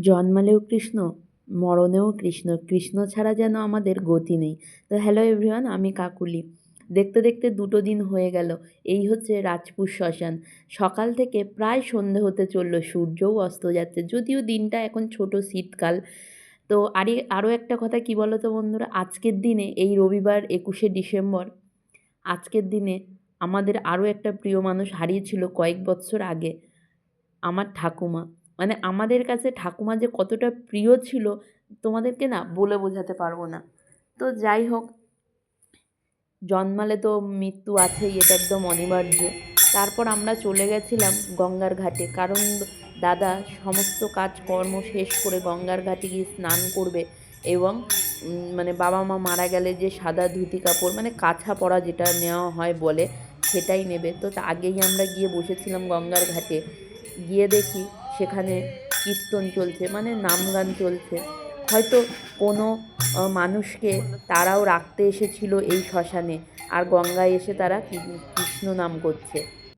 জন্মালেও কৃষ্ণ, মরণেও কৃষ্ণ কৃষ্ণ ছাড়া যেন আমাদের গতি নেই। তো হ্যালো এভরিওয়ান আমি কাকুলি। দেখতে দেখতে দুটো দিন হয়ে গেল। এই হচ্ছে রাজপুর শ্মশান। সকাল থেকে প্রায় সন্ধে হতে চলল, সূর্যও অস্ত যাচ্ছে। যদিও দিনটা এখন ছোট শীতকাল। তো আরে আরও একটা কথা কি বলো তো বন্ধুরা? আজকের দিনে, এই রবিবার একুশে ডিসেম্বর, আজকের দিনে আমাদের আরও একটা প্রিয় মানুষ হারিয়েছিল কয়েক বছর আগে, আমার ঠাকুমা। মানে আমাদের কাছে ঠাকুমা যে কতটা প্রিয় ছিল, তোমাদেরকে না বলে বোঝাতে পারব না। তো যাই হোক, জন্মালে তো মৃত্যু আছেই, এটা একদম অনিবার্য। তারপর আমরা চলে গেছিলাম গঙ্গার ঘাটে, কারণ দাদা সমস্ত কাজকর্ম শেষ করে গঙ্গার ঘাটে গিয়ে স্নান করবে এবং মানে বাবা মা মারা গেলে যে সাদা ধুতি কাপড় মানে কাছা পরা যেটা নেওয়া হয় বলে, সেটাই নেবে। তো তা আগেই আমরা গিয়ে বসেছিলাম গঙ্গার ঘাটে। গিয়ে দেখি সেখানে কীর্তন চলছে মানে নাম গান চলছে। হয়তো কোনো মানুষকে তারাও রাখতে এসেছিল এই শ্মশানে, আর গঙ্গায় এসে তারা কৃষ্ণ নাম করছে।